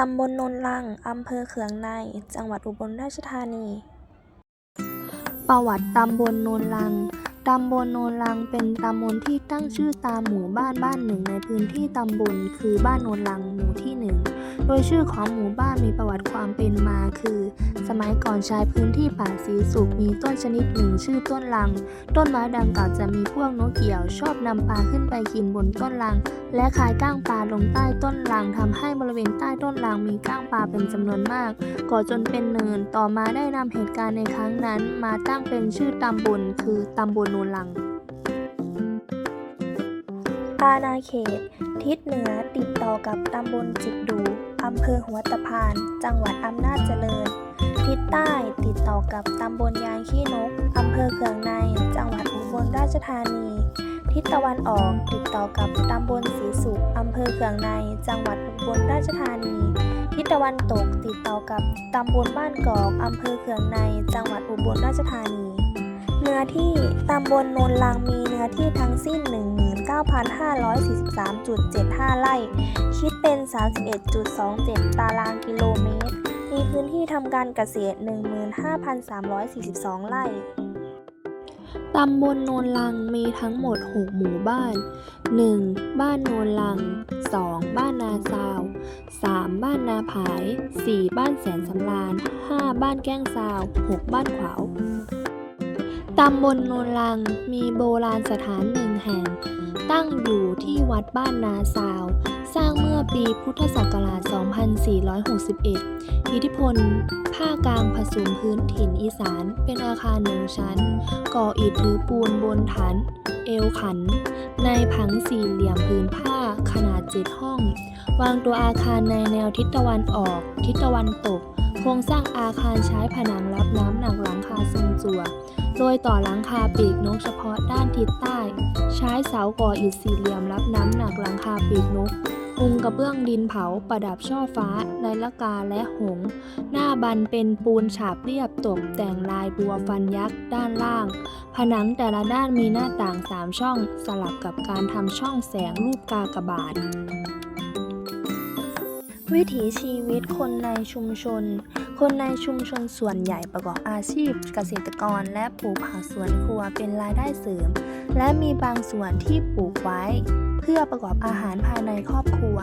ตำบลโนนลัง อำเภอเขืองใน จังหวัดอุบลราชธานี ประวัติตำบลโนนลัง ตำบลโนนลังเป็นตำบลที่ตั้งชื่อตามหมู่บ้านบ้านหนึ่งในพื้นที่ตำบลคือบ้านโนนลังหมู่ที่หนึ่ง โดยชื่อของหมู่บ้านมีประวัติความเป็นมาคือ สมัยก่อนใช้พื้นที่ป่าสีสุกมีต้นชนิดหนึ่งชื่อต้นลัง ต้นไม้ดังกล่าวจะมีพวกนกเกี่ยว ชอบนำปลาขึ้นไปกินบนต้นลัง และขายก้างปลาลงใต้ต้นลังทำให้บริเวณใต้ต้นลังมีก้างปลาเป็นจำนวนมาก ก่อจนเป็นเนิน ต่อมาได้นำเหตุการณ์ในครั้งนั้น มาตั้งเป็นชื่อตำบลคือตำบลนนลังอาณาเขต ทิศเหนือติดต่อกับตำบลจิกดู อำเภอหัวตะพาน จังหวัดอำนาจเจริญ ทิศใต้ติดต่อกับตำบลยางขี้นก อำเภอเขืองใน จังหวัดอุบลราชธานี ทิศตะวันออกติดต่อกับตำบลศรีสุข อำเภอเขืองใน จังหวัดอุบลราชธานี ทิศตะวันตกติดต่อกับตำบลบ้านกอก อำเภอเขืองใน จังหวัดอุบลราชธานี เนื้อที่ตำบลโนนลังมีเนื้อที่ทั้งสิ้น 9,543.75 ไร่ คิดเป็น 31.27 ตารางกิโลเมตร มีพื้นที่ทำการเกษตร 15,342 ไร่ ตำบลโนนลังมีทั้งหมด 6 หมู่บ้าน 1. บ้านโนนลัง 2. บ้านนาซาว 3. บ้านนาผาย 4. บ้านแสนสำราญ 5. บ้านแก้งซาว 6. บ้านขวาว ตำบลโนนลังมีโบราณสถานหนึ่งแห่ง ตั้งอยู่ที่วัดบ้านนาซาว สร้างเมื่อปีพุทธศักราช 2461 อิทธิพลภากลางผสมพื้นถิ่นอีสานเป็นอาคารหนึ่งชั้น ก่ออิฐถือปูนบนฐานเอวขัน ในผังสี่เหลี่ยมพื้นผ้าขนาดเจ็ดห้อง วางตัวอาคารในแนวทิศตะวันออก ทิศตะวันตก ครงสร้างอาคารใช้ผนังรับน้ำหนักหลังคาทรงจั่วโดยต่อหลังคาปีกนกเฉพาะด้านทิศใต้ ใช้เสาก่ออิฐสี่เหลี่ยมรับน้ำหนักหลังคาปีกนกมุงกระเบื้องดินเผาประดับช่อฟ้าในละกาและหง หน้าบันเป็นปูนฉาบเรียบตกแต่งลายบัวฟันยักษ์ด้านล่าง ผนังแต่ละด้านมีหน้าต่างสามช่อง สลับกับการทำช่องแสงรูปกากบาท วิถีชีวิตคนในชุมชน คนในชุมชนส่วนใหญ่ประกอบอาชีพเกษตรกรและปลูกผักสวนครัวเป็นรายได้เสริม และมีบางส่วนที่ปลูกไว้ เพื่อประกอบอาหารภายในครอบครัว